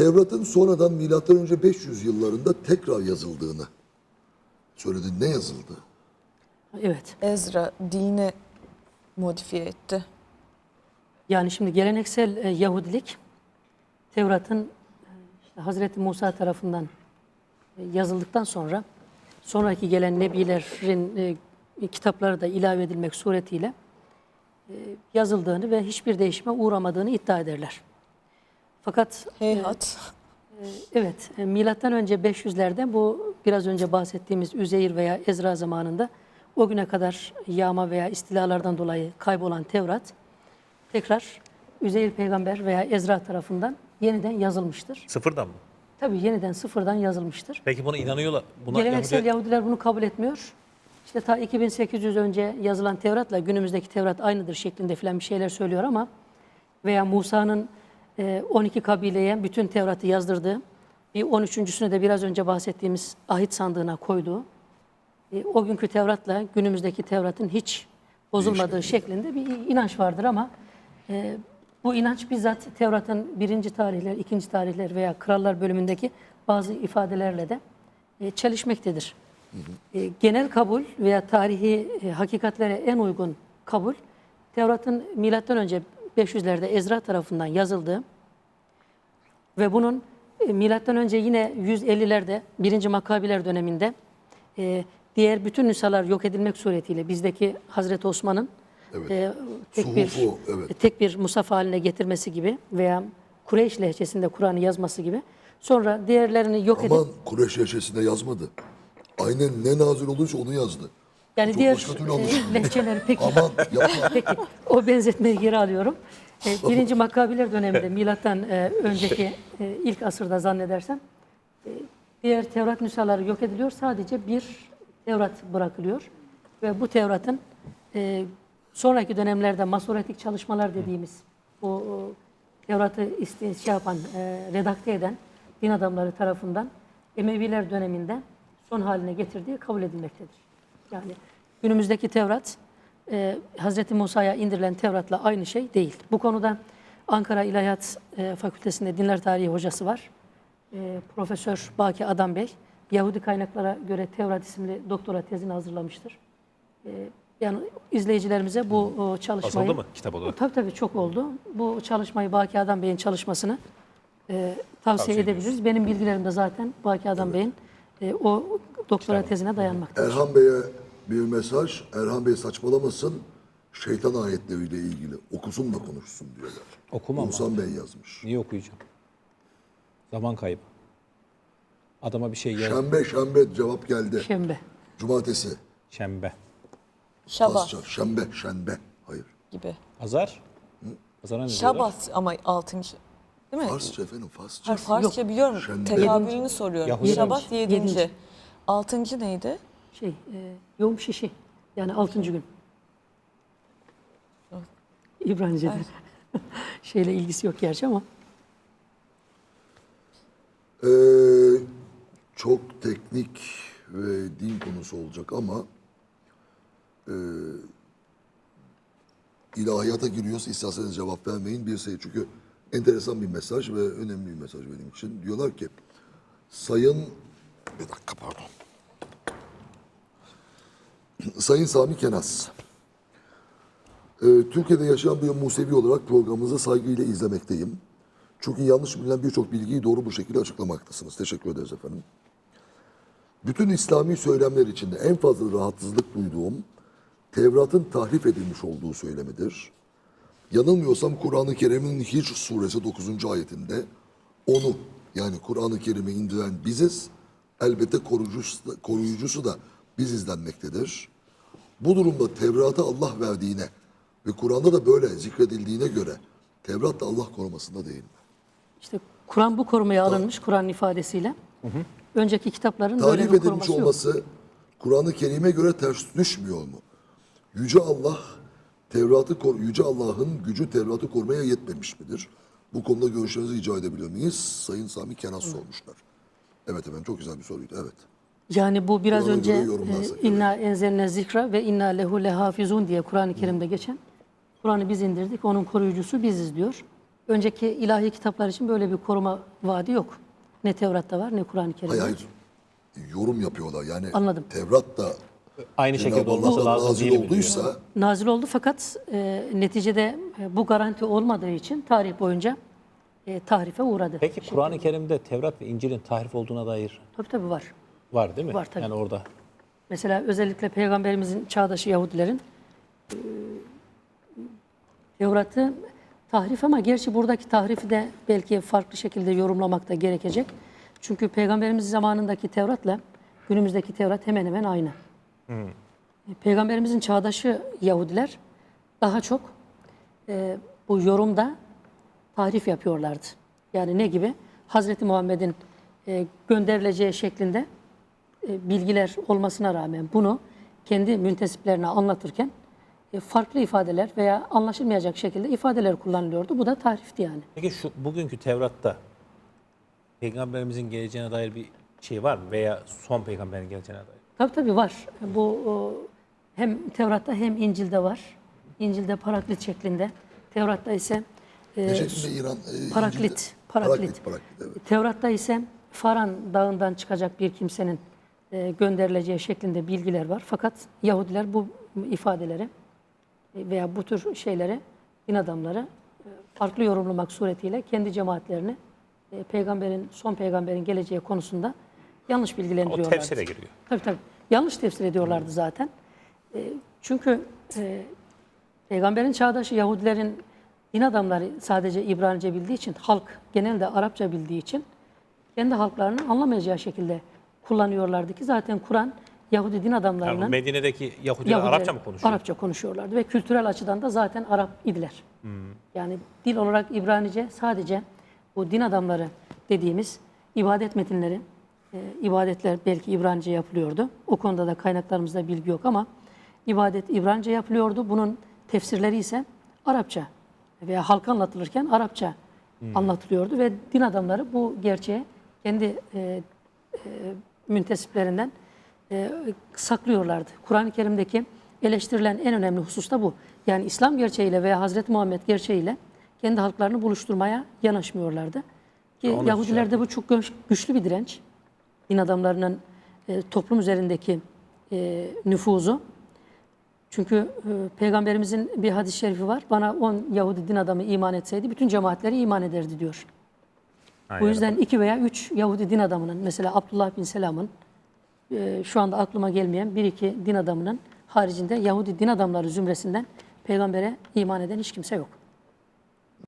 Tevrat'ın sonradan milattan önce 500 yıllarında tekrar yazıldığını söyledi. Ne yazıldı? Evet. Ezra dilini modifiye etti. Yani şimdi geleneksel e, Yahudilik Tevrat'ın e, işte Hazreti Musa tarafından e, yazıldıktan sonra sonraki gelen nebilerin e, kitapları da ilave edilmek suretiyle e, yazıldığını ve hiçbir değişime uğramadığını iddia ederler. Fakat Heyhat. Evet, e, milattan önce 500'lerde bu biraz önce bahsettiğimiz Üzeyir veya Ezra zamanında o güne kadar yağma veya istilalardan dolayı kaybolan Tevrat tekrar Üzeyir peygamber veya Ezra tarafından yeniden yazılmıştır. Sıfırdan mı? Tabii yeniden sıfırdan yazılmıştır. Peki buna inanıyorlar. Buna Geleneksel Yahudi- Yahudiler bunu kabul etmiyor. İşte ta 2800 önce yazılan Tevrat'la günümüzdeki Tevrat aynıdır şeklinde filan bir şeyler söylüyor ama veya Musa'nın e, 12 kabileye bütün Tevrat'ı yazdırdığı, bir 13.sünü de biraz önce bahsettiğimiz ahit sandığına koyduğu, e, o günkü Tevrat'la günümüzdeki Tevrat'ın hiç bozulmadığı şeklinde bir inanç vardır ama e, bu inanç bizzat Tevrat'ın birinci tarihler, ikinci tarihler veya krallar bölümündeki bazı ifadelerle de e, çelişmektedir. E, genel kabul veya tarihi hakikatlere en uygun kabul Tevrat'ın milattan önce 500'lerde Ezra tarafından yazıldığı ve bunun e, milattan önce yine 150'lerde 1. Makabiler döneminde e, diğer bütün nüshalar yok edilmek suretiyle bizdeki Hazreti Osman'ın Evet. e, tek bir evet. tek bir musaf haline getirmesi gibi veya Kureyş lehçesinde Kur'an'ı yazması gibi sonra diğerlerini yok edip Aman Kureyş yaşasında yazmadı. Aynen ne nazil olursa onu yazdı. Yani Çok diğer başka türlü e, lehçeleri peki Aman yapma. Peki o benzetmeyi geri alıyorum. E, birinci Makabiler döneminde milattan e, önceki e, ilk asırda zannedersem e, diğer Tevrat nüshaları yok ediliyor. Sadece bir Tevrat bırakılıyor. Ve bu Tevrat'ın e, sonraki dönemlerde masoretik çalışmalar dediğimiz bu Tevrat'ı iste, şey yapan, e, redakte eden din adamları tarafından Emeviler döneminde son haline getirdiği kabul edilmektedir. Yani günümüzdeki Tevrat e, Hz. Musa'ya indirilen Tevrat'la aynı şey değil. Bu konuda Ankara İlahiyat e, Fakültesi'nde dinler tarihi hocası var. E, Profesör Baki Adam Bey, Yahudi kaynaklara göre Tevrat isimli doktora tezini hazırlamıştır. E, yani izleyicilerimize bu o, çalışmayı... Basıldı mı kitap olarak? Tabii tabii çok oldu. Bu çalışmayı Baki Adam Bey'in çalışmasını e, tavsiye, Tavsiye edebiliriz. Benim bilgilerim de zaten Baki Adam Bey'in e, o doktora tezine dayanmaktadır. Erhan Bey'e bir mesaj. Erhan Bey saçmalamasın. Şeytan ayetleriyle ilgili okusun da konuşsun diyorlar. Okumam Oğuzhan Bey yazmış. Niye okuyacağım? Zaman kaybı. Adama bir şey yaz. Şembe şembe cevap geldi. Şembe. Cumartesi. Şembe. Şabat Farsça. Şembe şembe. Hayır. gibi. Azar. Azara ne diyorlar? Şabat ama altıncı. Değil mi? Farsça efendim Farsça. Hayır, Farsça biliyorum. Tekabülünü soruyorum. Yahudi. Şabat yedinci. Yedinci. Altıncı neydi? Şey, e, Yom Şişi. Yani altıncı gün. İbranice'de. Şeyle ilgisi yok gerçi ama. Ee, çok teknik ve din konusu olacak ama e, ilahiyata giriyorsa isterseniz cevap vermeyin. Bir şey çünkü enteresan bir mesaj ve önemli bir mesaj benim için. Diyorlar ki Sayın bir dakika pardon. Sayın Sami Kenas. Ee, Türkiye'de yaşayan bir Musevi olarak programınızı saygıyla izlemekteyim. Çünkü yanlış bilinen birçok bilgiyi doğru bu şekilde açıklamaktasınız. Teşekkür ederiz efendim. Bütün İslami söylemler içinde en fazla rahatsızlık duyduğum Tevrat'ın tahrif edilmiş olduğu söylemidir. Yanılmıyorsam Kur'an-ı Kerim'in Hicr suresi 9. ayetinde onu yani Kur'an-ı Kerim'i indiren biziz. Elbette koruyucusu da, koruyucusu da biziz denmektedir. Bu durumda Tevrat'ı Allah verdiğine ve Kur'an'da da böyle zikredildiğine göre Tevrat da Allah korumasında değil mi? İşte Kur'an bu korumaya alınmış Kur'an ifadesiyle. Önceki kitapların böyle Tarif bir edilmiş koruması olması Kur'an-ı Kerim'e göre ters düşmüyor mu? Yüce Allah Tevrat'ı Yüce Allah'ın gücü Tevrat'ı korumaya yetmemiş midir? Bu konuda görüşlerinizi rica edebiliyor muyuz? Sayın Sami Kenas sormuşlar. Evet efendim çok güzel bir soruydu. Evet. Yani bu biraz Kur'an'a önce göre yorumlarsak, e, inna enzelne zikra ve inna lehu lehafizun diye Kur'an-ı Kerim'de geçen Kur'an'ı biz indirdik, onun koruyucusu biziz diyor. önceki ilahi kitaplar için böyle bir koruma vaadi yok. Ne Tevrat'ta var ne Kur'an-ı Kerim'de. Hayır hayır. Yorum yapıyorlar. Yani Anladım. Tevrat da Aynı şekilde Cenab-ı olması Allah'tan lazım nazil değil mi diyor. olduysa Nazil oldu fakat e, neticede e, bu garanti olmadığı için tarih boyunca e, tahrife uğradı. Peki Kur'an-ı Kerim'de Tevrat ve İncil'in tahrif olduğuna dair Tabii tabii var. var değil mi? Var tabii. Yani orada. Mesela özellikle Peygamberimizin çağdaşı Yahudilerin e, Tevrat'ı tahrif ama gerçi buradaki tahrifi de belki farklı şekilde yorumlamak da gerekecek. Çünkü Peygamberimiz zamanındaki Tevrat'la günümüzdeki Tevrat hemen hemen aynı. E, Peygamberimizin çağdaşı Yahudiler daha çok e, bu yorumda tahrif yapıyorlardı. Yani ne gibi? Hazreti Muhammed'in e, gönderileceği şeklinde e, bilgiler olmasına rağmen bunu kendi müntesiplerine anlatırken e, farklı ifadeler veya anlaşılmayacak şekilde ifadeler kullanılıyordu. Bu da tahrifti yani. Peki şu bugünkü Tevrat'ta peygamberimizin geleceğine dair bir şey var mı? Veya son peygamberin geleceğine dair. Tabii tabii var. Bu o, hem Tevrat'ta hem İncil'de var. İncil'de paraklit şeklinde. Tevrat'ta ise e, İran e, paraklit, İncil'de- paraklit. paraklit, paraklit, evet. Tevrat'ta ise Faran dağından çıkacak bir kimsenin e, gönderileceği şeklinde bilgiler var. Fakat Yahudiler bu ifadeleri e, veya bu tür şeyleri din adamları e, farklı yorumlamak suretiyle kendi cemaatlerini e, peygamberin son peygamberin geleceği konusunda yanlış O bilgilendiriyorlar. tefsire giriyor. Tabii tabii. Yanlış tefsir ediyorlardı zaten. E, çünkü e, peygamberin çağdaşı Yahudilerin din adamları sadece İbranice bildiği için, halk genelde Arapça bildiği için kendi halklarının anlamayacağı şekilde kullanıyorlardı ki zaten Kur'an Yahudi din Yani adamlarının bu Medine'deki Yahudiler Yahudiler Arapça mı konuşuyor? Arapça konuşuyorlardı ve kültürel açıdan da zaten Arap idiler. Yani dil olarak İbranice sadece bu din adamları dediğimiz ibadet metinleri, e, ibadetler belki İbranice yapılıyordu. O konuda da kaynaklarımızda bilgi yok ama ibadet İbranice yapılıyordu. Bunun tefsirleri ise Arapça veya halka anlatılırken Arapça anlatılıyordu ve din adamları bu gerçeği kendi e, müntesiplerinden e, saklıyorlardı. Kur'an-ı Kerim'deki eleştirilen en önemli husus da bu. Yani İslam gerçeğiyle veya Hazreti Muhammed gerçeğiyle kendi halklarını buluşturmaya yanaşmıyorlardı. Ki Yahudilerde bu çok güç- güçlü bir direnç. Din adamlarının e, toplum üzerindeki e, nüfuzu. Çünkü e, Peygamberimizin bir hadis-i şerifi var. Bana 10 Yahudi din adamı iman etseydi bütün cemaatleri iman ederdi diyor. Aynen. Bu yüzden iki veya üç Yahudi din adamının, mesela Abdullah bin Selam'ın, e, şu anda aklıma gelmeyen bir iki din adamının haricinde Yahudi din adamları zümresinden peygambere iman eden hiç kimse yok.